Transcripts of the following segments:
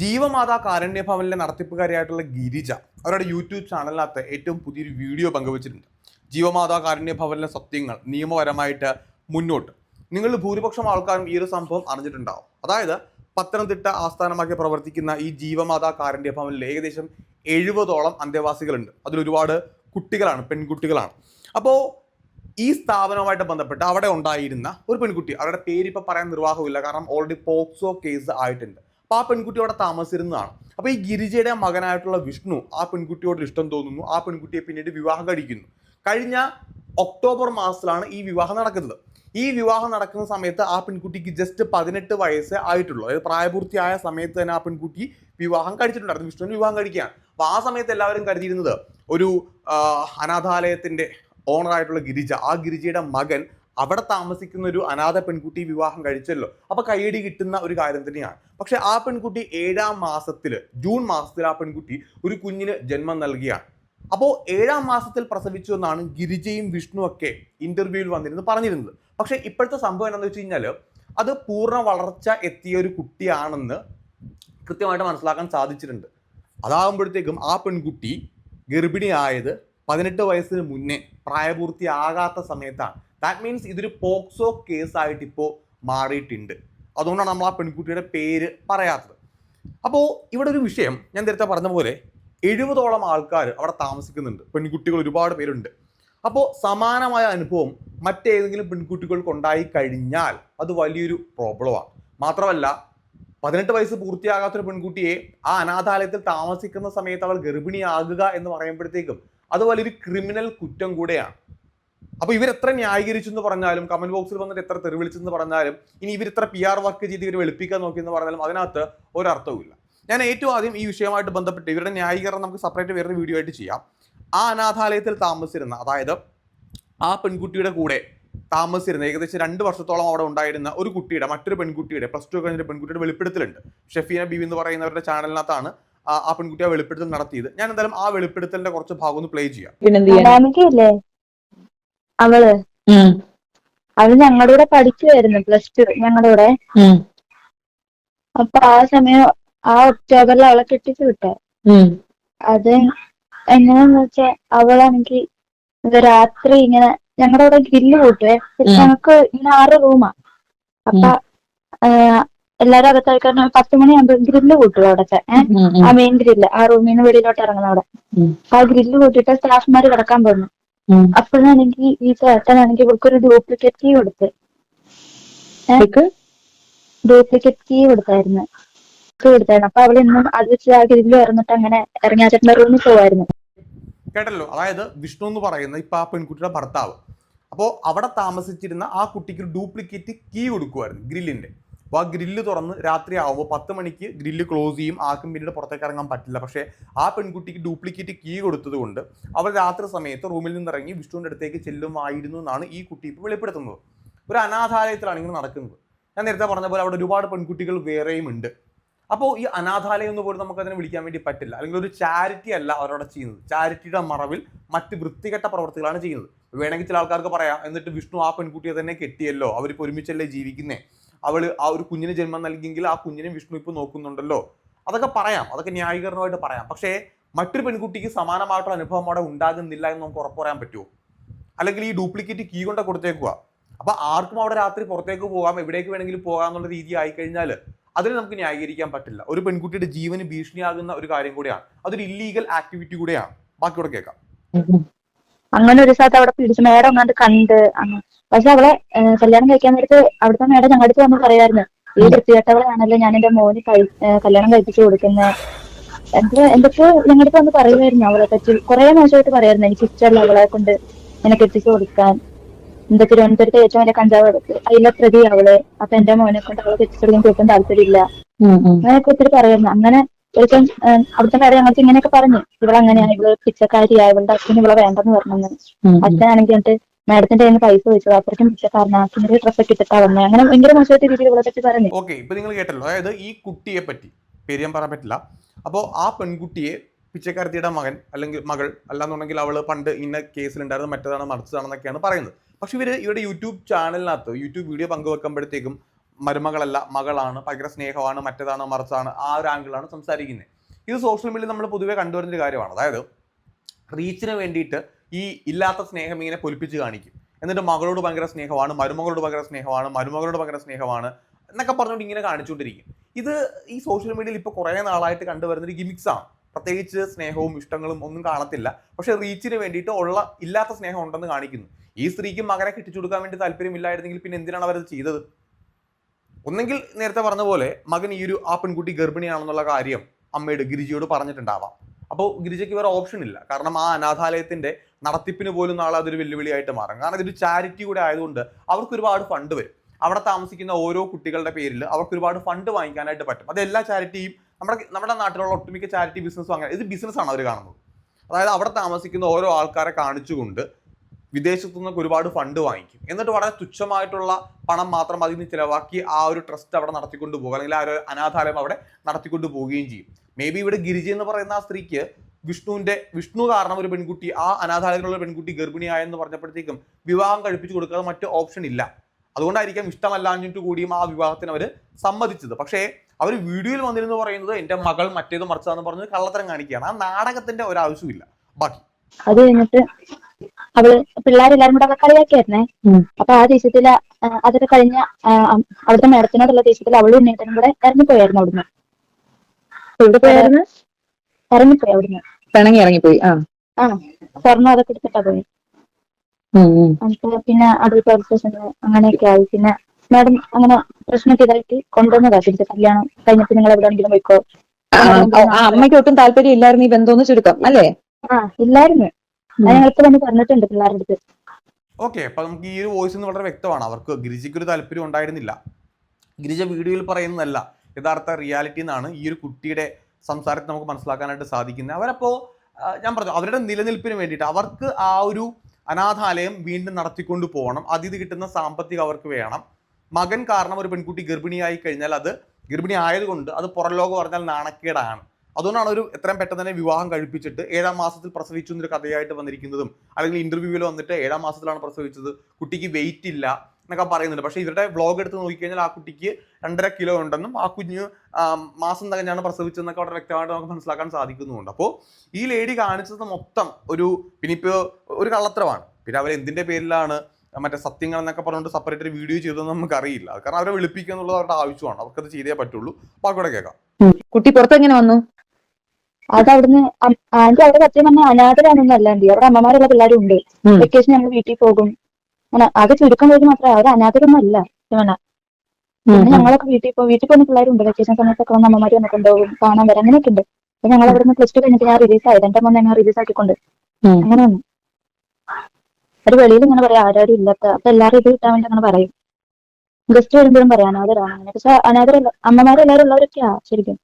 ജീവമാതാ കാരുണ്യ ഭവനിലെ നടത്തിപ്പുകാരിയായിട്ടുള്ള ഗിരിജ അവരുടെ യൂട്യൂബ് ചാനലിനകത്ത് ഏറ്റവും പുതിയൊരു വീഡിയോ പങ്കുവച്ചിട്ടുണ്ട്. ജീവമാതാ കാരുണ്യ ഭവനിലെ സത്യങ്ങൾ നിയമപരമായിട്ട് മുന്നോട്ട്. നിങ്ങൾ ഭൂരിപക്ഷം ആൾക്കാരും ഈ ഒരു സംഭവം അറിഞ്ഞിട്ടുണ്ടാവും. അതായത് പത്തനംതിട്ട ആസ്ഥാനമാക്കി പ്രവർത്തിക്കുന്ന ഈ ജീവമാതാ കാരുണ്യ ഭവനിൽ ഏകദേശം എഴുപതോളം അന്തേവാസികളുണ്ട്. അതിലൊരുപാട് കുട്ടികളാണ് പെൺകുട്ടികളാണ്. അപ്പോൾ ഈ സ്ഥാപനവുമായിട്ട് ബന്ധപ്പെട്ട് അവിടെ ഉണ്ടായിരുന്ന ഒരു പെൺകുട്ടി അവരുടെ പേരിപ്പോൾ പറയാൻ നിർവാഹമില്ല കാരണം ഓൾറെഡി പോക്സോ കേസ് ആയിട്ടുണ്ട്. അപ്പൊ ആ പെൺകുട്ടി അവിടെ താമസിച്ചിരുന്നതാണ്. അപ്പൊ ഈ ഗിരിജയുടെ മകനായിട്ടുള്ള വിഷ്ണു ആ പെൺകുട്ടിയോട് ഇഷ്ടം തോന്നുന്നു. ആ പെൺകുട്ടിയെ പിന്നീട് വിവാഹം കഴിക്കുന്നു. കഴിഞ്ഞ ഒക്ടോബർ മാസത്തിലാണ് ഈ വിവാഹം നടക്കുന്നത്. ഈ വിവാഹം നടക്കുന്ന സമയത്ത് ആ പെൺകുട്ടിക്ക് ജസ്റ്റ് പതിനെട്ട് വയസ്സ് ആയിട്ടുള്ളൂ. അതായത് പ്രായപൂർത്തിയായ സമയത്ത് തന്നെ ആ പെൺകുട്ടി വിവാഹം കഴിച്ചിട്ടുണ്ടായിരുന്നു. വിഷ്ണുവിന് വിവാഹം കഴിക്കുകയാണ്. അപ്പൊ ആ സമയത്ത് എല്ലാവരും കരുതിയിരുന്നത് ഒരു അനാഥാലയത്തിന്റെ ഓണറായിട്ടുള്ള ഗിരിജ ആ ഗിരിജയുടെ മകൻ അവിടെ താമസിക്കുന്ന ഒരു അനാഥ പെൺകുട്ടി വിവാഹം കഴിച്ചല്ലോ. അപ്പൊ കൈയടി കിട്ടുന്ന ഒരു കാര്യം തന്നെയാണ്. പക്ഷെ ആ പെൺകുട്ടി ഏഴാം മാസത്തിൽ ജൂൺ മാസത്തിൽ ആ പെൺകുട്ടി ഒരു കുഞ്ഞിന് ജന്മം നൽകിയാണ്. അപ്പോൾ ഏഴാം മാസത്തിൽ പ്രസവിച്ചു എന്നാണ് ഗിരിജയും വിഷ്ണു ഒക്കെ ഇന്റർവ്യൂവിൽ വന്നിരുന്നു പറഞ്ഞിരുന്നത്. പക്ഷെ ഇപ്പോഴത്തെ സംഭവം എന്താണെന്ന് വെച്ച് കഴിഞ്ഞാൽ അത് പൂർണ വളർച്ച എത്തിയ ഒരു കുട്ടിയാണെന്ന് കൃത്യമായിട്ട് മനസ്സിലാക്കാൻ സാധിച്ചിട്ടുണ്ട്. അതാകുമ്പോഴത്തേക്കും ആ പെൺകുട്ടി ഗർഭിണിയായത് പതിനെട്ട് വയസ്സിന് മുന്നേ പ്രായപൂർത്തിയാകാത്ത സമയത്താണ്. ദാറ്റ് മീൻസ് ഇതൊരു പോക്സോ കേസ് ആയിട്ട് ഇപ്പോൾ മാറിയിട്ടുണ്ട്. അതുകൊണ്ടാണ് നമ്മൾ ആ പെൺകുട്ടിയുടെ പേര് പറയാത്തത്. അപ്പോൾ ഇവിടെ ഒരു വിഷയം ഞാൻ നേരത്തെ പറഞ്ഞ പോലെ എഴുപതോളം ആൾക്കാർ അവിടെ താമസിക്കുന്നുണ്ട്. പെൺകുട്ടികൾ ഒരുപാട് പേരുണ്ട്. അപ്പോൾ സമാനമായ അനുഭവം മറ്റേതെങ്കിലും പെൺകുട്ടികൾക്ക് ഉണ്ടായി കഴിഞ്ഞാൽ അത് വലിയൊരു പ്രോബ്ലമാണ് മാത്രമല്ല പതിനെട്ട് വയസ്സ് പൂർത്തിയാകാത്തൊരു പെൺകുട്ടിയെ ആ അനാഥാലയത്തിൽ താമസിക്കുന്ന സമയത്ത് അവൾ ഗർഭിണിയാകുക എന്ന് പറയുമ്പോഴത്തേക്കും അത് വലിയൊരു ക്രിമിനൽ കുറ്റം കൂടെയാണ്. അപ്പൊ ഇവർ എത്ര ന്യായീകരിച്ചു എന്ന് പറഞ്ഞാലും കമന്റ് ബോക്സിൽ വന്നിട്ട് എത്ര തെറിവിളിച്ചെന്ന് പറഞ്ഞാലും ഇനി ഇവർ ഇത്ര പി ആർ വർക്ക് ചെയ്ത് ഇവർ വെളുപ്പിക്കാൻ നോക്കി എന്ന് പറഞ്ഞാലും അതിനകത്ത് ഒരർത്ഥവുമില്ല ഞാൻ ഏറ്റവും ആദ്യം ഈ വിഷയമായിട്ട് ബന്ധപ്പെട്ട് ഇവരുടെ ന്യായീകരണം നമുക്ക് സെപ്പറേറ്റ് വേറൊരു വീഡിയോ ആയിട്ട് ചെയ്യാം. ആ അനാഥാലയത്തിൽ താമസിച്ചിരുന്ന അതായത് ആ പെൺകുട്ടിയുടെ കൂടെ താമസിച്ചിരുന്ന ഏകദേശം രണ്ട് വർഷത്തോളം അവിടെ ഉണ്ടായിരുന്ന ഒരു കുട്ടിയുടെ മറ്റൊരു പെൺകുട്ടിയുടെ പ്ലസ് ടു കഴിഞ്ഞ പെൺകുട്ടിയുടെ വെളിപ്പെടുത്തലുണ്ട്. ഷെഫീന ബീവി എന്ന് പറയുന്നവരുടെ ചാനലിനകത്താണ് ആ പെൺകുട്ടിയെ പെൺകുട്ടി ആ വെളിപ്പെടുത്തൽ നടത്തിയത്. ഞാൻ എന്തായാലും ആ വെളിപ്പെടുത്തലിന്റെ കുറച്ച് ഭാഗം ഒന്ന് പ്ലേ ചെയ്യാം. അവൾ. അവൾ ഞങ്ങളുടെ കൂടെ പഠിക്കുമായിരുന്നു പ്ലസ് ടു ഞങ്ങളുടെ കൂടെ. അപ്പൊ ആ സമയം ആ ഒക്ടോബറിൽ അവളെ കെട്ടിച്ചു വിട്ടേ. അത് എങ്ങനെയാന്ന് വെച്ചാ അവളാണെങ്കിൽ രാത്രി ഇങ്ങനെ ഞങ്ങളുടെ കൂടെ ഗ്രില്ല് കൂട്ടുവേ. ഞങ്ങക്ക് ഇങ്ങനെ ആറ് റൂമാ. അപ്പൊ എല്ലാരും അകത്ത് കാരണം പത്ത് മണിയാകുമ്പോ ഗ്രില്ല് കൂട്ടുവോ അവിടത്തെ. ആ മെയിൻ ഗ്രില്ല് ആ റൂമിൽ നിന്ന് വെളിയിലോട്ട് ഇറങ്ങുന്ന അവിടെ. ആ ഗ്രില്ല് കൂട്ടിട്ട് സ്റ്റാഫ്മാര് കിടക്കാൻ പോകുന്നു. അപ്പോഴാണെങ്കിൽ ഈ ചേട്ടനാണെങ്കിൽ ഇവൾക്കൊരു ഡ്യൂപ്ലിക്കേറ്റ് കീ കൊടുത്ത്. ഡ്യൂപ്ലിക്കേറ്റ് കീ കൊടുത്തായിരുന്നു. കീ കൊടുത്തായിരുന്നു. അപ്പൊ അവൾ ഇന്നും അത് വെച്ച് ആ ഗ്രില്ല് ഇറങ്ങിട്ട് അങ്ങനെ ഇറങ്ങി ആ ചേട്ടന്റെ റൂമിൽ പോവായിരുന്നു. കേട്ടല്ലോ? അതായത് വിഷ്ണു എന്ന് പറയുന്ന ഇപ്പൊ ആ പെൺകുട്ടിയുടെ ഭർത്താവ്. അപ്പോൾ അവിടെ താമസിച്ചിരുന്ന ആ കുട്ടിക്ക് ഡ്യൂപ്ലിക്കേറ്റ് കീ കൊടുക്കുമായിരുന്നു ഗ്രില്ലിന്റെ അപ്പോൾ ആ ഗ്രില്ല് തുറന്ന് രാത്രി ആവുമ്പോൾ പത്ത് മണിക്ക് ഗ്രില്ല് ക്ലോസ് ചെയ്യും. ആർക്കും പിന്നീട് പുറത്തേക്ക് ഇറങ്ങാൻ പറ്റില്ല. പക്ഷേ ആ പെൺകുട്ടിക്ക് ഡ്യൂപ്ലിക്കേറ്റ് കീ കൊടുത്തതുകൊണ്ട് അവൾ രാത്രി സമയത്ത് റൂമിൽ നിന്ന് ഇറങ്ങി വിഷ്ണുവിന്റെ അടുത്തേക്ക് ചെല്ലുമായിരുന്നു എന്നാണ് ഈ കുട്ടി ഇപ്പോൾ വെളിപ്പെടുത്തുന്നത്. ഒരു അനാഥാലയത്തിലാണ് ഇങ്ങനെ നടക്കുന്നത്. ഞാൻ നേരത്തെ പറഞ്ഞ പോലെ അവിടെ ഒരുപാട് പെൺകുട്ടികൾ വേറെയും ഉണ്ട്. അപ്പോൾ ഈ അനാഥാലയം എന്ന് പോലും നമുക്ക് അതിനെ വിളിക്കാൻ വേണ്ടി പറ്റില്ല. അല്ലെങ്കിൽ ഒരു ചാരിറ്റി അല്ല അവരവിടെ ചെയ്യുന്നത്. ചാരിറ്റിയുടെ മറവിൽ മറ്റ് വൃത്തികെട്ട പ്രവർത്തികളാണ് ചെയ്യുന്നത്. വേണമെങ്കിൽ ചില ആൾക്കാർക്ക് പറയാം എന്നിട്ട് വിഷ്ണു ആ പെൺകുട്ടിയെ തന്നെ കെട്ടിയല്ലോ? അവരിപ്പോൾ ഒരുമിച്ചല്ലേ ജീവിക്കുന്നേ? അവൾ ആ ഒരു കുഞ്ഞിന് ജന്മം നൽകിയെങ്കിൽ ആ കുഞ്ഞിനെ വിഷ്ണു ഇപ്പോൾ നോക്കുന്നുണ്ടല്ലോ. അതൊക്കെ പറയാം. അതൊക്കെ ന്യായീകരണമായിട്ട് പറയാം. പക്ഷേ മറ്റൊരു പെൺകുട്ടിക്ക് സമാനമായിട്ടുള്ള അനുഭവം അവിടെ ഉണ്ടാകുന്നില്ല എന്ന് നമുക്ക് ഉറപ്പ് പറയാൻ പറ്റുമോ? അല്ലെങ്കിൽ ഈ ഡ്യൂപ്ലിക്കേറ്റ് കീ കൊണ്ട് കൊടുത്തേക്കുക അപ്പൊ ആർക്കും അവിടെ രാത്രി പുറത്തേക്ക് പോകാം എവിടേക്ക് വേണമെങ്കിലും പോകാം എന്നുള്ള രീതി ആയി കഴിഞ്ഞാൽ അതിന് നമുക്ക് ന്യായീകരിക്കാൻ പറ്റില്ല. ഒരു പെൺകുട്ടിയുടെ ജീവന് ഭീഷണിയാകുന്ന ഒരു കാര്യം കൂടിയാണ്. അതൊരു ഇല്ലീഗൽ ആക്ടിവിറ്റി കൂടെയാണ്. ബാക്കിയോടെ കേൾക്കാം. അങ്ങനെ ഒരു സ്ഥലത്ത് അവിടെ പിടിച്ചു മേഡം കണ്ട് പക്ഷെ അവളെ കല്യാണം കഴിക്കാൻ നേരത്ത് അവിടുത്തെ മേഡം ഞങ്ങളുടെ അടുത്ത് വന്ന് പറയായിരുന്നു ഈ വൃത്തികെട്ടവളാണല്ലോ ഞാൻ എന്റെ മോന് കഴി കല്യാണം കഴിപ്പിച്ചു കൊടുക്കുന്നത് എന്ത് എന്തൊക്കെ ഞങ്ങളുടെ അടുത്ത് വന്ന് പറയുമായിരുന്നു അവളെ പറ്റി. കുറെ മോശമായിട്ട് പറയായിരുന്നു എനിക്ക് ഇഷ്ടമല്ല അവളെ കൊണ്ട് എന്നെ കെട്ടിച്ചു കൊടുക്കാൻ. എന്താ തിരുവനന്തപുരത്ത് ഏറ്റവും വലിയ കഞ്ചാവ് എടുത്ത്. അതിലെ പ്രതി അവൾ. അപ്പൊ എന്റെ മോനെ കൊണ്ട് അവളെ കെട്ടിച്ചു കൊടുക്കാൻ കേൾക്കാൻ താല്പര്യമില്ല. അങ്ങനെയൊക്കെ ഒത്തിരി പറയുന്നു. അങ്ങനെ ഒരിക്കലും അവിടുത്തെ കാര്യം ഞങ്ങൾക്ക് ഇങ്ങനെയൊക്കെ പറഞ്ഞു. ഇവളങ്ങനെയാണ്. ഇവൾ പിച്ചക്കാരിയായ ഇവളുടെ അച്ഛന് ഇവളെ വേണ്ടെന്ന് ഉം. അച്ഛനാണെങ്കിൽ എന്നിട്ട് മാഡത്തിന്റെ കയ്യിൽ പൈസ ചോദിച്ചത്. അത്രയ്ക്കും പിച്ചക്കാരനാ അച്ഛനൊരു ഡ്രസ്സൊക്കെ ഇട്ടിട്ടാ വന്നത് അങ്ങനെ ഭയങ്കര മോശമായിട്ട് രീതിയിൽ ഇവളെ പറ്റി പറഞ്ഞു. ഓക്കെ ഇപ്പൊ നിങ്ങൾ കേട്ടല്ലോ. അതായത് ഈ കുട്ടിയെ പറ്റി. പേര് ഞാൻ പറയാൻ പറ്റില്ല. അപ്പോൾ ആ പെൺകുട്ടിയെ പിച്ചക്കാരത്തിയുടെ മകൻ അല്ലെങ്കിൽ മകൾ അല്ലാന്നുണ്ടെങ്കിൽ അവൾ പണ്ട് ഇന്ന കേസിലുണ്ടായിരുന്നു മറ്റേതാണ് മറിച്ചതാണെന്നൊക്കെയാണ് പറയുന്നത്. പക്ഷെ ഇവർ ഇവരുടെ യൂട്യൂബ് ചാനലിനകത്ത് യൂട്യൂബ് വീഡിയോ പങ്കുവെക്കുമ്പോഴത്തേക്കും മരുമകളല്ല മകളാണ് ഭയങ്കര സ്നേഹമാണ് മറ്റേതാണ് മറിച്ചാണ് ആ ഒരു ആംഗിളാണ് സംസാരിക്കുന്നത് ഇത് സോഷ്യൽ മീഡിയയിൽ നമ്മൾ പൊതുവെ കണ്ടുവരുന്ന ഒരു കാര്യമാണ്. അതായത് റീച്ചിന് വേണ്ടിയിട്ട് ഈ ഇല്ലാത്ത സ്നേഹം ഇങ്ങനെ പൊലിപ്പിച്ച് കാണിക്കും. എന്നിട്ട് മകളോട് ഭയങ്കര സ്നേഹമാണ് മരുമകളോട് ഭയങ്കര സ്നേഹമാണ് മരുമകളോട് ഭയങ്കര സ്നേഹമാണ് എന്നൊക്കെ പറഞ്ഞുകൊണ്ട് ഇങ്ങനെ കാണിച്ചുകൊണ്ടിരിക്കും. ഇത് ഈ സോഷ്യൽ മീഡിയയിൽ ഇപ്പോൾ കുറേ നാളായിട്ട് കണ്ടുവരുന്ന ഒരു gimmicks ആണ്. പ്രത്യേകിച്ച് സ്നേഹവും ഇഷ്ടങ്ങളും ഒന്നും കാണത്തില്ല. പക്ഷേ റീച്ചിന് വേണ്ടിയിട്ട് ഉള്ള ഇല്ലാത്ത സ്നേഹം ഉണ്ടെന്ന് കാണിക്കുന്നു. ഈ സ്ത്രീക്ക് മകനെ കെട്ടിച്ചു കൊടുക്കാൻ വേണ്ടി താല്പര്യമില്ലായിരുന്നെങ്കിൽ പിന്നെ എന്തിനാണ് അവരത് ചെയ്തത്? ഒന്നെങ്കിൽ നേരത്തെ പറഞ്ഞ പോലെ മകൻ ഈ ഒരു ആ പെൺകുട്ടി ഗർഭിണിയാണെന്നുള്ള കാര്യം അമ്മയോട് ഗിരിജിയോട് പറഞ്ഞിട്ടുണ്ടാവാം. അപ്പോൾ ഗിരിജയ്ക്ക് വേറെ ഓപ്ഷൻ ഇല്ല. കാരണം ആ അനാഥാലയത്തിന്റെ നടത്തിപ്പിന് പോലും നാളെ അതൊരു വെല്ലുവിളിയായിട്ട് മാറും. കാരണം ഇതൊരു ചാരിറ്റി കൂടെ ആയതുകൊണ്ട് അവർക്ക് ഒരുപാട് ഫണ്ട് വരും. അവിടെ താമസിക്കുന്ന ഓരോ കുട്ടികളുടെ പേരിൽ അവർക്ക് ഒരുപാട് ഫണ്ട് വാങ്ങിക്കാനായിട്ട് പറ്റും. അത് എല്ലാ ചാരിറ്റിയും നമ്മുടെ നമ്മുടെ നാട്ടിലുള്ള ഒട്ടുമിക്ക ചാരിറ്റി ബിസിനസ്സും അങ്ങനെ ഇത് ബിസിനസ്സാണ് അവർ കാണുന്നത്. അതായത് അവിടെ താമസിക്കുന്ന ഓരോ ആൾക്കാരെ കാണിച്ചുകൊണ്ട് വിദേശത്തു നിന്നൊക്കെ ഒരുപാട് ഫണ്ട് വാങ്ങിക്കും. എന്നിട്ട് വളരെ തുച്ഛമായിട്ടുള്ള പണം മാത്രം അതിൽ നിന്ന് ചിലവാക്കി ആ ഒരു ട്രസ്റ്റ് അവിടെ നടത്തിക്കൊണ്ട് പോകുക അല്ലെങ്കിൽ ആ ഒരു അനാഥാലയം അവിടെ നടത്തിക്കൊണ്ട് പോവുകയും ചെയ്യും. മേ ബി ഇവിടെ ഗിരിജി എന്ന് പറയുന്ന ആ സ്ത്രീക്ക് വിഷ്ണുവിന്റെ വിഷ്ണു കാരണം ഒരു പെൺകുട്ടി ആ അനാഥാലയത്തിലുള്ള പെൺകുട്ടി ഗർഭിണിയായെന്ന് പറഞ്ഞപ്പോഴത്തേക്കും വിവാഹം കഴിപ്പിച്ചു കൊടുക്കാതെ മറ്റു ഓപ്ഷൻ ഇല്ല. അതുകൊണ്ടായിരിക്കാം ഇഷ്ടമല്ലാഞ്ഞിട്ട് കൂടിയും ആ വിവാഹത്തിന് അവർ സമ്മതിച്ചത്. പക്ഷേ അവർ വീഡിയോയിൽ വന്നിരുന്നു പറയുന്നത് എന്റെ മകൾ മറ്റേത് മറിച്ചതെന്ന് പറഞ്ഞ് കള്ളത്തരം കാണിക്കുകയാണ്. ആ നാടകത്തിന്റെ ഒരാവശ്യമില്ല ബാക്കി. അത് കഴിഞ്ഞിട്ട് അവൾ പിള്ളേരെല്ലാരും കൂടെ അവളെ കളിയാക്കിയായിരുന്നേ. അപ്പൊ ആ ദേഷ്യത്തിൽ ആ, അതൊക്കെ കഴിഞ്ഞ അവിടുത്തെ മേഡത്തിനോടുള്ള ദേഷ്യത്തിൽ അവളും ഉണ്ണിയേട്ടനും കൂടെ ഇറങ്ങിപ്പോയായിരുന്നു അവിടുന്ന്. ഇറങ്ങിപ്പോയി അവിടുന്ന്. പിണങ്ങി ഇറങ്ങിപ്പോയി ആ. സ്വർണം അതൊക്കെ എടുത്തിട്ടാ പോയി. പിന്നെ അടൂർ പോലീസ് സ്റ്റേഷനിൽ അങ്ങനെയൊക്കെ ആയി. പിന്നെ മാഡം അങ്ങനെ പ്രശ്നമൊക്കെ ഇതായിട്ട് കൊണ്ടുവന്നതാ. തിരിച്ച് കല്യാണം കഴിഞ്ഞിട്ട് നിങ്ങൾ എവിടെയെങ്കിലും പോയിക്കോ. അമ്മയ്ക്ക് ഒട്ടും താല്പര്യം ഇല്ലായിരുന്നു ഈ ബന്ധമെന്ന് ചുരുക്കം അല്ലേ? ആ ഇല്ലായിരുന്നു. അത് ഞങ്ങൾക്ക് തന്നെ പറഞ്ഞിട്ടുണ്ട് പിള്ളേരുടെ അടുത്ത്. ഓക്കെ അപ്പൊ നമുക്ക് ഈ ഒരു വോയിസ് എന്ന് വളരെ വ്യക്തമാണ്. അവർക്ക് ഗിരിജയ്ക്ക് ഒരു താല്പര്യം ഉണ്ടായിരുന്നില്ല. ഗിരിജ വീഡിയോയിൽ പറയുന്നതല്ല യഥാർത്ഥ റിയാലിറ്റി എന്നാണ് ഈ ഒരു കുട്ടിയുടെ സംസാരത്തിൽ നമുക്ക് മനസ്സിലാക്കാനായിട്ട് സാധിക്കുന്നത്. അവരപ്പോ ഞാൻ പറഞ്ഞു അവരുടെ നിലനിൽപ്പിന് വേണ്ടിയിട്ട് അവർക്ക് ആ ഒരു അനാഥാലയം വീണ്ടും നടത്തിക്കൊണ്ട് പോകണം. അതിൽ കിട്ടുന്ന സാമ്പത്തികം അവർക്ക് വേണം. മകൻ കാരണം ഒരു പെൺകുട്ടി ഗർഭിണിയായി കഴിഞ്ഞാൽ അത് ഗർഭിണി ആയതുകൊണ്ട് അത് പുറം ലോകം പറഞ്ഞാൽ നാണക്കേടാണ്. അതുകൊണ്ടാണ് ഒരു എത്രയും പെട്ടെന്ന് തന്നെ വിവാഹം കഴിപ്പിച്ചിട്ട് ഏഴാം മാസത്തിൽ പ്രസവിച്ചു എന്നൊരു കഥയായിട്ട് വന്നിരിക്കുന്നതും അല്ലെങ്കിൽ ഇന്റർവ്യൂവിൽ വന്നിട്ട് ഏഴാം മാസത്തിലാണ് പ്രസവിച്ചത് കുട്ടിക്ക് വെയിറ്റ് ഇല്ല എന്നൊക്കെ പറയുന്നുണ്ട്. പക്ഷേ ഇവരുടെ വ്ളോഗ് എടുത്ത് നോക്കിക്കഴിഞ്ഞാൽ ആ കുട്ടിക്ക് രണ്ടര കിലോ ഉണ്ടെന്നും ആ കുഞ്ഞ് മാസം തകഞ്ഞാണ് പ്രസവിച്ചതെന്നൊക്കെ വളരെ വ്യക്തമായിട്ട് നമുക്ക് മനസ്സിലാക്കാൻ സാധിക്കുന്നുണ്ട് അപ്പോൾ ഈ ലേഡി കാണിച്ചത് മൊത്തം ഒരു പിന്നെ ഇപ്പോൾ ഒരു കള്ളത്തരമാണ്. പിന്നെ അവർ എന്തിന്റെ പേരിലാണ് മറ്റേ സത്യങ്ങൾ എന്നൊക്കെ പറഞ്ഞുകൊണ്ട് സെപ്പറേറ്റ് ഒരു വീഡിയോ ചെയ്തതെന്ന് നമുക്ക് അറിയില്ല കാരണം അവരെ വിളിപ്പിക്കുക എന്നുള്ളത് അവരുടെ ആവശ്യമാണ്. അവർക്കത് ചെയ്തേ പറ്റുള്ളൂ. ബാക്കിയോടെ കേൾക്കാം. കുട്ടി പുറത്തെങ്ങനെ വന്നു? അത് അവിടുന്ന് അം- ആന്റി അവിടെ സത്യം പറഞ്ഞാൽ അനാഥരാണെന്നല്ല ആന്റി അവിടെ അമ്മമാരുള്ള പിള്ളേരും ഉണ്ട്. വെക്കേഷൻ ഞങ്ങൾ വീട്ടിൽ പോകും. അങ്ങനെ ആകെ ചുരുക്കം പേര് മാത്രമേ അവർ അനാഥരൊന്നും അല്ല. പിന്നെ ഞങ്ങളൊക്കെ വീട്ടിൽ പോകും വീട്ടിൽ പോകുന്ന പിള്ളേരുണ്ട് വെക്കേഷൻ സമയത്തൊക്കെ വന്ന് അമ്മമാര് വന്ന് ഉണ്ടാവും കാണാൻ വരാം അങ്ങനെയൊക്കെ ഉണ്ട്. അപ്പൊ ഞങ്ങൾ അവിടുന്ന് പ്ലസ് ടു കഴിഞ്ഞിട്ട് ഞാൻ റിലീസ് ആയത് എന്റെ അമ്മ ഞാൻ റിലീസ് ആക്കിക്കൊണ്ട്. അങ്ങനെ വന്നു. ഒരു വെളിയിൽ ഇങ്ങനെ പറയാം ആരാരും ഇല്ലാത്ത. അപ്പൊ എല്ലാവരും ഇത് കിട്ടാൻ വേണ്ടി അങ്ങനെ പറയും. ഗസ്റ്റ് വരുമ്പോഴും പറയാം അനാഥരാണ്. പക്ഷെ അനാഥരല്ല അമ്മമാരെല്ലാരും ഉള്ളവരൊക്കെയാ ശരിക്കും.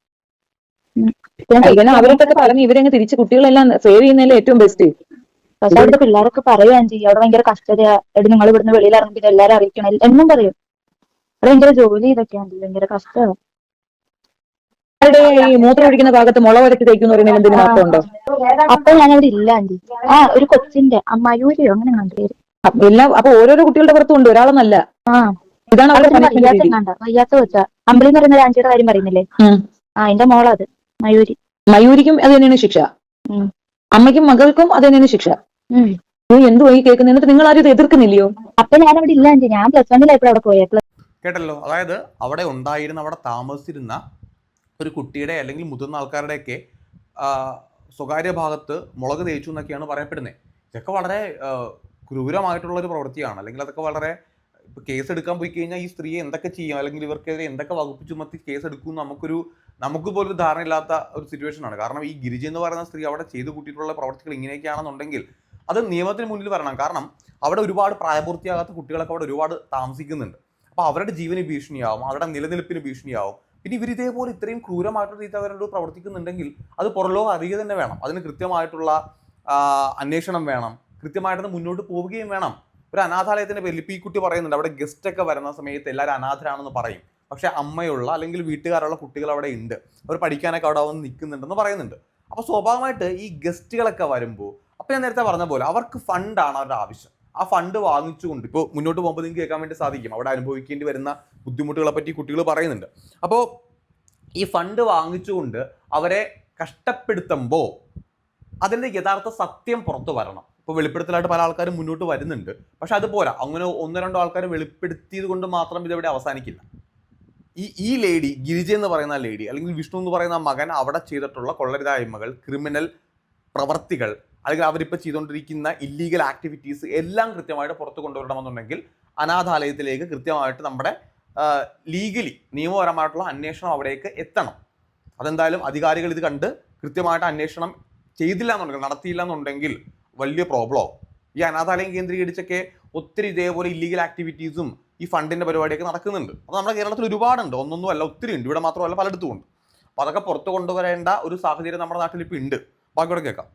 ഉം. പറഞ്ഞു ഇവരങ്ങ് തിരിച്ച് കുട്ടികളെല്ലാം സേവ് ചെയ്യുന്നതിൽ ഏറ്റവും ബെസ്റ്റ് പക്ഷെ അവിടുത്തെ പിള്ളേരൊക്കെ പറയുകയും ചെയ്യും അവിടെ ഭയങ്കര കഷ്ടതയാ. എടി നിങ്ങൾ ഇവിടുന്ന് വെളിയിൽ ഇറങ്ങി എല്ലാരും അറിയിക്കണം. എന്നും പറയും. അവിടെ ഭയങ്കര ജോലി ഇതൊക്കെയാണ് ഭയങ്കര കഷ്ടമാണ് അവരുടെ ഈ മൂത്രം ഒഴിക്കുന്ന ഭാഗത്ത് മുള വരച്ച് തേക്കുന്ന പറയുന്നതിന് എന്തെങ്കിലും അർത്ഥമുണ്ടോ അപ്പൊ ഞാനവിടെ ഇല്ല ആന്റി ആ ഒരു കൊച്ചിന്റെ അമ്മായൂരിയോ അങ്ങനെ കണ്ടുപേര് അപ്പൊ എല്ലാം അപ്പൊ ഓരോരോ കുട്ടികളുടെ പുറത്തും ഉണ്ട് ഒരാളെന്നല്ല. ആ. ഇതാണ് അവരുടെ വയ്യാത്ത കൊച്ചാ. അമ്പിളി എന്ന് പറയുന്ന ഒരു ആന്റിയുടെ കാര്യം പറയുന്നില്ലേ ആ എന്റെ മോളത്. മയൂരി. മയൂരിക്കും അത് തന്നെയാണ് ശിക്ഷ. അമ്മയ്ക്കും മകൾക്കും അത് തന്നെയാണ് ശിക്ഷ. നീ എന്തുവായി കേൾക്കുന്നത് എന്നിട്ട് നിങ്ങൾ ആരും ഇത് എതിർക്കുന്നില്ലയോ? അപ്പൊ ഞാൻ അവിടെ ഇല്ല ഞാൻ പ്ലസ് വണ്ണിലായപ്പോഴും അവിടെ പോയത് പ്ലസ് കേട്ടല്ലോ? അതായത് അവിടെ ഉണ്ടായിരുന്ന അവിടെ താമസിച്ചിരുന്ന ഒരു കുട്ടിയുടെ അല്ലെങ്കിൽ മുതിർന്ന ആൾക്കാരുടെയൊക്കെ ഒക്കെ സ്വകാര്യ ഭാഗത്ത് മുളക് തേച്ചു എന്നൊക്കെയാണ് പറയപ്പെടുന്നത്. ഇതൊക്കെ വളരെ ക്രൂരമായിട്ടുള്ള ഒരു പ്രവൃത്തിയാണ്. അല്ലെങ്കിൽ അതൊക്കെ വളരെ ഇപ്പൊ കേസ് എടുക്കാൻ പോയി കഴിഞ്ഞാൽ ഈ സ്ത്രീയെ എന്തൊക്കെ ചെയ്യാം? അല്ലെങ്കിൽ ഇവർക്കെതിരെ എന്തൊക്കെ വകുപ്പ് ചുമത്തി കേസ് എടുക്കും നമുക്കൊരു നമുക്ക് പോലും ധാരണ ഇല്ലാത്ത ഒരു സിറ്റുവേഷൻ ആണ്. കാരണം ഈ ഗിരിജ എന്ന് പറയുന്ന സ്ത്രീ അവിടെ ചെയ്തു കൂട്ടിയിട്ടുള്ള പ്രവർത്തികൾ ഇങ്ങനെയൊക്കെയാണെന്നുണ്ടെങ്കിൽ അത് നിയമത്തിന് മുന്നിൽ വരണം. കാരണം അവിടെ ഒരുപാട് പ്രായപൂർത്തിയാകാത്ത കുട്ടികളൊക്കെ അവിടെ ഒരുപാട് താമസിക്കുന്നുണ്ട്. അപ്പോൾ അവരുടെ ജീവന് ഭീഷണിയാവും അവരുടെ നിലനിൽപ്പിന് ഭീഷണിയാവും. പിന്നെ ഇവർ ഇതേപോലെ ഇത്രയും ക്രൂരമായിട്ടുള്ള രീതി അവരോട് പ്രവർത്തിക്കുന്നുണ്ടെങ്കിൽ അത് പുറലോകം അറിയുക തന്നെ വേണം. അതിന് കൃത്യമായിട്ടുള്ള അന്വേഷണം വേണം. കൃത്യമായിട്ട് മുന്നോട്ട് പോവുകയും വേണം. ഒരു അനാഥാലയത്തിന്റെ പേരിൽ ഇപ്പൊ ഈ കുട്ടി പറയുന്നുണ്ട് അവിടെ ഗസ്റ്റ് ഒക്കെ വരുന്ന സമയത്ത് എല്ലാവരും അനാഥരാണെന്ന് പറയും. പക്ഷെ അമ്മയുള്ള അല്ലെങ്കിൽ വീട്ടുകാരുള്ള കുട്ടികൾ അവിടെ ഉണ്ട്. അവർ പഠിക്കാനൊക്കെ അവിടെ വന്ന് നിൽക്കുന്നുണ്ടെന്ന് പറയുന്നുണ്ട്. അപ്പോൾ സ്വാഭാവികമായിട്ട് ഈ ഗസ്റ്റുകളൊക്കെ വരുമ്പോൾ അപ്പോൾ ഞാൻ നേരത്തെ പറഞ്ഞ പോലെ അവർക്ക് ഫണ്ടാണ് അവരുടെ ആവശ്യം. ആ ഫണ്ട് വാങ്ങിച്ചുകൊണ്ട് ഇപ്പോൾ മുന്നോട്ട് പോകുമ്പോൾ നിങ്ങൾക്ക് കേൾക്കാൻ വേണ്ടി സാധിക്കും. അവിടെ അനുഭവിക്കേണ്ടി വരുന്ന ബുദ്ധിമുട്ടുകളെ പറ്റി കുട്ടികൾ പറയുന്നുണ്ട്. അപ്പോൾ ഈ ഫണ്ട് വാങ്ങിച്ചുകൊണ്ട് അവരെ കഷ്ടപ്പെടുത്തുമ്പോൾ അതിന്റെ യഥാർത്ഥ സത്യം പുറത്തു വരണം. ഇപ്പോൾ വെളിപ്പെടുത്തലായിട്ട് പല ആൾക്കാരും മുന്നോട്ട് വരുന്നുണ്ട്. പക്ഷെ അത് പോരാ. അങ്ങനെ ഒന്നോ രണ്ടോ ആൾക്കാർ വെളിപ്പെടുത്തിയത് കൊണ്ട് മാത്രം ഇതെവിടെ അവസാനിക്കില്ല. ഈ ഈ ലേഡി ഗിരിജ എന്ന് പറയുന്ന ലേഡി അല്ലെങ്കിൽ വിഷ്ണു എന്ന് പറയുന്ന മകൻ അവിടെ ചെയ്തിട്ടുള്ള കൊള്ളരുതായ്മകൾ ക്രിമിനൽ പ്രവർത്തികൾ അല്ലെങ്കിൽ അവരിപ്പോൾ ചെയ്തുകൊണ്ടിരിക്കുന്ന ഇല്ലീഗൽ ആക്ടിവിറ്റീസ് എല്ലാം കൃത്യമായിട്ട് പുറത്തു കൊണ്ടുവരണമെന്നുണ്ടെങ്കിൽ അനാഥാലയത്തിലേക്ക് കൃത്യമായിട്ട് നമ്മുടെ ലീഗലി നിയമപരമായിട്ടുള്ള അന്വേഷണം അവിടേക്ക് എത്തണം. അതെന്തായാലും അധികാരികൾ ഇത് കണ്ട് കൃത്യമായിട്ട് അന്വേഷണം ചെയ്തില്ല എന്നുണ്ടെങ്കിൽ നടത്തിയില്ല എന്നുണ്ടെങ്കിൽ വലിയ പ്രോബ്ലം ആവും. ഈ അനാഥാലയം കേന്ദ്രീകരിച്ചൊക്കെ ഒത്തിരി ഇതേപോലെ ഇല്ലീഗൽ ആക്ടിവിറ്റീസും ഈ ഫണ്ടിന്റെ പരിപാടിയൊക്കെ നടക്കുന്നുണ്ട്. അത് നമ്മുടെ കേരളത്തിൽ ഒരുപാടുണ്ട്. ഒന്നൊന്നും അല്ല ഒത്തിരി ഉണ്ട്. ഇവിടെ മാത്രമല്ല പലയിടത്തും ഉണ്ട് അപ്പോൾ അതൊക്കെ പുറത്തു കൊണ്ടുവരേണ്ട ഒരു സാഹചര്യം നമ്മുടെ നാട്ടിൽ ഇപ്പോൾ ഉണ്ട്. ബാക്കിയോടെ കേൾക്കാം.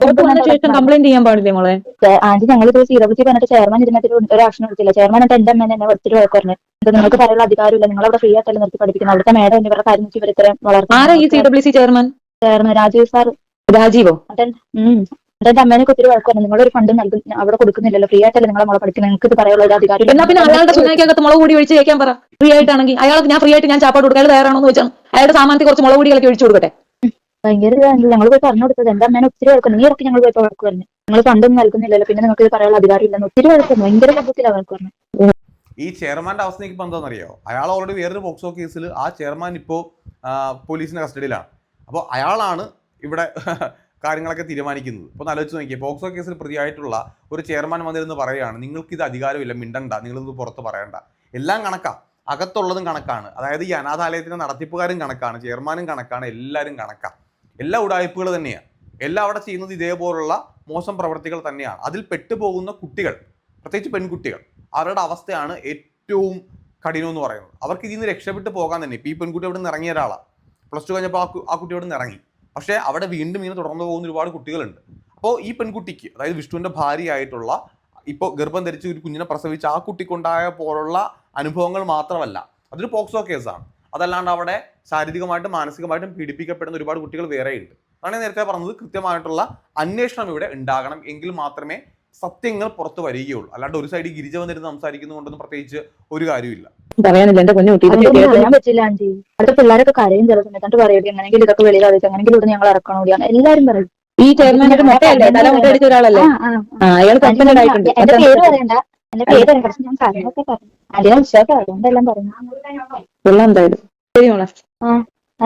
കംപ്ലൈന്റ് ചെയ്യാൻ പാടില്ലേ മോളെ? ചെ- ആന്റി ഞങ്ങൾ ഇത് സീറോ പറഞ്ഞിട്ട് ചെയർമാൻ ഇരുന്നിട്ട് ഒരു ആക്ഷൻ എടുത്തില്ല ചെയർമാൻ എന്നിട്ട് എന്റെ അമ്മേനെ എന്നെ ഒത്തിരി വഴക്ക് പറഞ്ഞു. നിങ്ങൾക്ക് പറയാനുള്ള അധികാരമില്ല. നിങ്ങൾ അവിടെ ഫ്രീ ആയിട്ടല്ല നിർത്തി പഠിപ്പിക്കുന്നത്. അവിടുത്തെ മേഡം എന്നിവരുടെ കാര്യം വെച്ച് ഇവർ ഇത്രയും ആരാ ഈ C W C chairman chairman Rajeev sir. രാജീവോ? എന്നിട്ട് അമ്മേനെ ഒത്തിരി വഴക്കാണ് നിങ്ങളൊരു ഫണ്ട് നൽകും അവിടെ കൊടുക്കുന്നില്ലല്ലോ. ഫ്രീ ആയിട്ടല്ല നിങ്ങളെ മോളെ പഠിക്കുന്നത് നിങ്ങൾക്ക് ഇത് പറയാനുള്ള ഒരു അധികാരം എന്നാ പിന്നെ അയാളുടെ സുനാക്കകത്ത് മുളക് കൂടി ഒഴിച്ച് കഴിക്കാൻ പറ. ഫ്രീ ആയിട്ടാണെങ്കിൽ അയാൾക്ക് ഞാൻ ഫ്രീ ആയിട്ട് ഞാൻ ചാപ്പാട് കൊടുക്കാൻ തയ്യാറാണോ എന്ന് വെച്ചാൽ അയാളുടെ സാമാനത്തിൽ കുറച്ച് മുളക് കൂടികളൊക്കെ ഒഴിച്ചു കൊടുക്കട്ടെ. ഭയങ്കര ഇതാണല്ലോ ഞങ്ങൾ പോയി പറഞ്ഞു കൊടുത്തത് എന്റെ അമ്മേനെ ഒത്തിരി വഴക്കുന്നു നീ ഇറക്കി ഞങ്ങൾ പോയി വഴക്ക് പറഞ്ഞു. നിങ്ങൾ ഫണ്ടൊന്നും നൽകുന്നില്ലല്ലോ. പിന്നെ നിങ്ങൾക്ക് ഇത് പറയാനുള്ള അധികാരം ഇല്ലെന്ന് ഒത്തിരി വഴക്കുന്നു ഭയങ്കര ലഭ്യത്തിലാണ് വഴക്ക് പറഞ്ഞു. ഈ ചെയർമാന്റെ അവസ്ഥ എനിക്ക് ഇപ്പം എന്താണെന്നറിയോ അയാൾ ഓൾറെഡി വേറൊരു പോക്സോ കേസിൽ ആ ചെയർമാൻ ഇപ്പോൾ പോലീസിന്റെ കസ്റ്റഡിയിലാണ്. അപ്പോൾ അയാളാണ് ഇവിടെ കാര്യങ്ങളൊക്കെ തീരുമാനിക്കുന്നത്. ഇപ്പോൾ ആലോചിച്ച് നോക്കിയേ പോക്സോ കേസിൽ പ്രതിയായിട്ടുള്ള ഒരു ചെയർമാൻ വന്നിരുന്ന് പറയുകയാണ് നിങ്ങൾക്ക് ഇത് അധികാരമില്ല മിണ്ടണ്ട നിങ്ങളിത് പുറത്ത് പറയണ്ട. എല്ലാം കണക്കാം. അകത്തുള്ളതും കണക്കാണ്. അതായത് ഈ അനാഥാലയത്തിന്റെ നടത്തിപ്പുകാരും കണക്കാണ് ചെയർമാനും കണക്കാണ് എല്ലാവരും കണക്കാണ് എല്ലാ ഉടായ്പകൾ തന്നെയാണ് എല്ലാം അവിടെ ചെയ്യുന്നത് ഇതേപോലുള്ള മോശം പ്രവർത്തികൾ തന്നെയാണ്. അതിൽ പെട്ടുപോകുന്ന കുട്ടികൾ പ്രത്യേകിച്ച് പെൺകുട്ടികൾ അവരുടെ അവസ്ഥയാണ് ഏറ്റവും കഠിനം എന്ന് പറയുന്നത്. അവർക്ക് ഇതിൽ നിന്ന് രക്ഷപ്പെട്ട് പോകാൻ തന്നെ. ഇപ്പം ഈ പെൺകുട്ടി അവിടെ നിന്ന് ഇറങ്ങിയ ഒരാളാണ് പ്ലസ് ടു കഴിഞ്ഞപ്പോൾ ആ കുട്ടി അവിടെ നിന്ന് ഇറങ്ങി. പക്ഷേ അവിടെ വീണ്ടും ഇങ്ങനെ തുടർന്ന് പോകുന്ന ഒരുപാട് കുട്ടികളുണ്ട്. അപ്പോൾ ഈ പെൺകുട്ടിക്ക് അതായത് വിഷ്ണുവിന്റെ ഭാര്യയായിട്ടുള്ള ഇപ്പോൾ ഗർഭം ധരിച്ച് ഒരു കുഞ്ഞിനെ പ്രസവിച്ച് ആ കുട്ടിക്കുണ്ടായ പോലുള്ള അനുഭവങ്ങൾ മാത്രമല്ല അതൊരു പോക്സോ കേസാണ്. അതല്ലാണ്ട് അവിടെ ശാരീരികമായിട്ടും മാനസികമായിട്ടും പീഡിപ്പിക്കപ്പെടുന്ന ഒരുപാട് കുട്ടികൾ വേറെയുണ്ട്. അതാണ് നേരത്തെ പറഞ്ഞത് കൃത്യമായിട്ടുള്ള അന്വേഷണം ഇവിടെ ഉണ്ടാകണം എങ്കിൽ മാത്രമേ സത്യങ്ങൾ പുറത്തു വരികയുള്ളൂ. അല്ലാണ്ട് ഒരു സൈഡിൽ ഗിരിജ വന്നിരുന്ന് സംസാരിക്കുന്നതുകൊണ്ടൊന്നും പ്രത്യേകിച്ച് ഒരു കാര്യമില്ല പറയാനില്ല. എന്റെ കുഞ്ഞു കുട്ടി പറ്റില്ല ആന്റി. അടുത്ത പിള്ളേരൊക്കെ കരയും ചില സമയത്ത്. എന്നിട്ട് പറയും എങ്ങനെയെങ്കിലും ഇതൊക്കെ വെളിയിൽ അറിയിച്ചു എങ്ങനെയെങ്കിലും ഇവിടെ ഞങ്ങൾ ഇറക്കണം കൂടിയാണ് എല്ലാരും പറയും. ഈ ചെയർമാൻ ഒരു മുട്ടയല്ലേ തല മുട്ട അടിച്ച ഒരാളല്ലേ? ആ, അയാൾ എന്റെ പേര് പറയണ്ട. എന്റെ പേര് പറയണ്ട. പക്ഷെ ഞാൻ കാര്യങ്ങളൊക്കെ പറഞ്ഞു അതിനെ വിശ്വാസം അതുകൊണ്ടെല്ലാം പറഞ്ഞു കൊള്ളാം എന്തായാലും. ശരി മോളെ. ആ,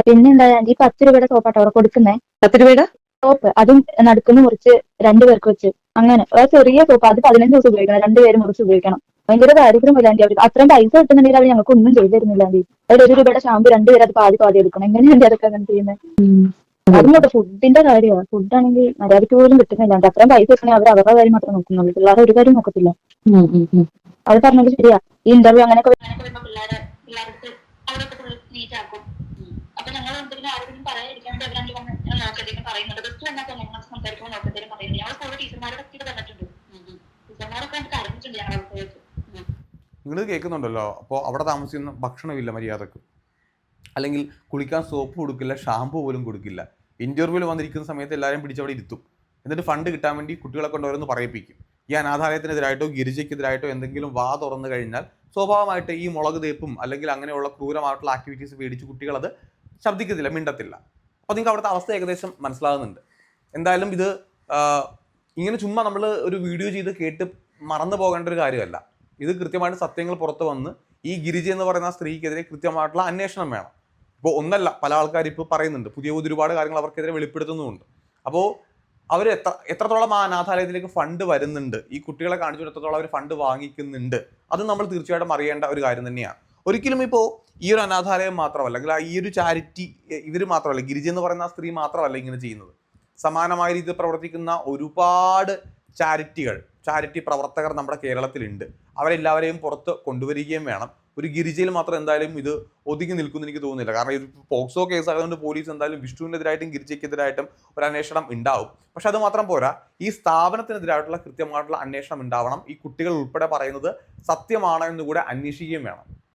പിന്നെ എന്താ ഈ പത്ത് രൂപയുടെ സോപ്പാട്ടോ അവിടെ കൊടുക്കുന്നേ? പത്ത് രൂപയുടെ? സോപ്പ് അതും നടുക്കുന്ന് മുറിച്ച് രണ്ടുപേർക്ക് വെച്ച്. അങ്ങനെ ചെറിയ സോപ്പ് അത് പതിനഞ്ച് ദിവസം ഉപയോഗിക്കണം. രണ്ടുപേരും മുറിച്ച് ഉപയോഗിക്കണം. ഭയങ്കര ദാരിദ്ര്യമില്ല ആന്റി അവർക്ക് അത്രയും പൈസ കിട്ടുന്നുണ്ടെങ്കിൽ അവർ ഞങ്ങൾക്ക് ഒന്നും ചെയ്തു തരുന്നില്ല ആന്റി അവർ ഒരു രൂപയുടെ ഷാമ്പു രണ്ടുപേരും അത് പാതി പാതി എടുക്കണം. എങ്ങനെയാണ് അതൊക്കെ അങ്ങനെ ചെയ്യുന്നത് അതുകൊണ്ട് ഫുഡിന്റെ കാര്യമാണ് ഫുഡാണെങ്കിൽ മര്യാദയ്ക്ക് പോലും കിട്ടുന്നില്ല അത്രയും പൈസ കിട്ടണമെങ്കിൽ അവർ അവരുടെ കാര്യം മാത്രം നോക്കുന്നുള്ളൂ പിള്ളേരെ ഒരു കാര്യം നോക്കത്തില്ല. അത് പറഞ്ഞത് ശരിയാ. ഈ ഇന്റർവ്യൂ അങ്ങനെ അപ്പൊ ഞങ്ങൾ എന്തെങ്കിലും ആരെങ്കിലും നോക്കത്തേക്കും പറയുന്നുണ്ട്. ബസ് വന്നാൽ തന്നെ നിങ്ങൾ കേൾക്കുന്നുണ്ടല്ലോ. അപ്പോൾ അവിടെ താമസിക്കുന്ന ഭക്ഷണമില്ല മര്യാദയ്ക്ക്. അല്ലെങ്കിൽ കുളിക്കാൻ സോപ്പ് കൊടുക്കില്ല ഷാമ്പു പോലും കൊടുക്കില്ല. ഇന്റർവ്യൂവിൽ വന്നിരിക്കുന്ന സമയത്ത് എല്ലാവരും പിടിച്ചവിടെ ഇരുത്തും. എന്നിട്ട് ഫണ്ട് കിട്ടാൻ വേണ്ടി കുട്ടികളെ കൊണ്ട് ഓരോന്ന് പറയിപ്പിക്കും. ഈ അനാഥാലയത്തിനെതിരായിട്ടോ ഗിരിജയ്ക്കെതിരായിട്ടോ എന്തെങ്കിലും വാ തുറന്നു കഴിഞ്ഞാൽ സ്വാഭാവികമായിട്ട് ഈ മുളക് തേപ്പും അല്ലെങ്കിൽ അങ്ങനെയുള്ള ക്രൂരമായിട്ടുള്ള ആക്ടിവിറ്റീസ് പേടിച്ച് കുട്ടികളത് ശബ്ദിക്കത്തില്ല മിണ്ടത്തില്ല. അപ്പോൾ നിങ്ങൾക്ക് അവിടുത്തെ അവസ്ഥ ഏകദേശം മനസ്സിലാകുന്നുണ്ട്. എന്തായാലും ഇത് ഇങ്ങനെ ചുമ്മാ നമ്മൾ ഒരു വീഡിയോ ചെയ്ത് കേട്ട് മറന്നു പോകേണ്ട ഒരു കാര്യമല്ല. ഇത് കൃത്യമായിട്ട് സത്യങ്ങൾ പുറത്ത് വന്ന് ഈ ഗിരിജ എന്ന് പറയുന്ന സ്ത്രീക്കെതിരെ കൃത്യമായിട്ടുള്ള അന്വേഷണം വേണം. ഇപ്പോൾ ഒന്നല്ല പല ആൾക്കാർ ഇപ്പോൾ പറയുന്നുണ്ട്. പുതിയ പുതിയ ഒരുപാട് കാര്യങ്ങൾ അവർക്കെതിരെ വെളിപ്പെടുത്തുന്നുമുണ്ട്. അപ്പോൾ അവർ എത്ര എത്രത്തോളം ആ അനാഥാലയത്തിലേക്ക് ഫണ്ട് വരുന്നുണ്ട്? ഈ കുട്ടികളെ കാണിച്ചുകൊണ്ട് എത്രത്തോളം അവർ ഫണ്ട് വാങ്ങിക്കുന്നുണ്ട്? അത് നമ്മൾ തീർച്ചയായിട്ടും അറിയേണ്ട ഒരു കാര്യം തന്നെയാണ്. ഒരിക്കലും ഇപ്പോൾ ഈ ഒരു അനാഥാലയം മാത്രമല്ല അല്ലെങ്കിൽ ഈ ഒരു ചാരിറ്റി ഇവർ മാത്രമല്ല ഗിരിജ എന്ന് പറയുന്ന സ്ത്രീ മാത്രമല്ല ഇങ്ങനെ ചെയ്യുന്നത്. സമാനമായ രീതിയിൽ പ്രവർത്തിക്കുന്ന ഒരുപാട് ചാരിറ്റികൾ ചാരിറ്റി പ്രവർത്തകർ നമ്മുടെ കേരളത്തിലുണ്ട്. അവരെല്ലാവരെയും പുറത്ത് കൊണ്ടുവരികയും വേണം. ഒരു ഗിരിജയിൽ മാത്രം എന്തായാലും ഇത് ഒതുങ്ങി നിൽക്കുന്നു എനിക്ക് തോന്നുന്നില്ല. കാരണം ഇത് പോക്സോ കേസ് ആയതുകൊണ്ട് പോലീസ് എന്തായാലും വിഷ്ണുവിനെതിരായിട്ടും ഗിരിജയ്ക്കെതിരായിട്ടും ഒരു അന്വേഷണം ഉണ്ടാവും. പക്ഷെ അതുമാത്രം പോരാ. ഈ സ്ഥാപനത്തിനെതിരായിട്ടുള്ള കൃത്യമായിട്ടുള്ള അന്വേഷണം ഉണ്ടാവണം. ഈ കുട്ടികൾ ഉൾപ്പെടെ പറയുന്നത് സത്യമാണോ എന്ന് കൂടെ അന്വേഷിക്കുകയും വേണം.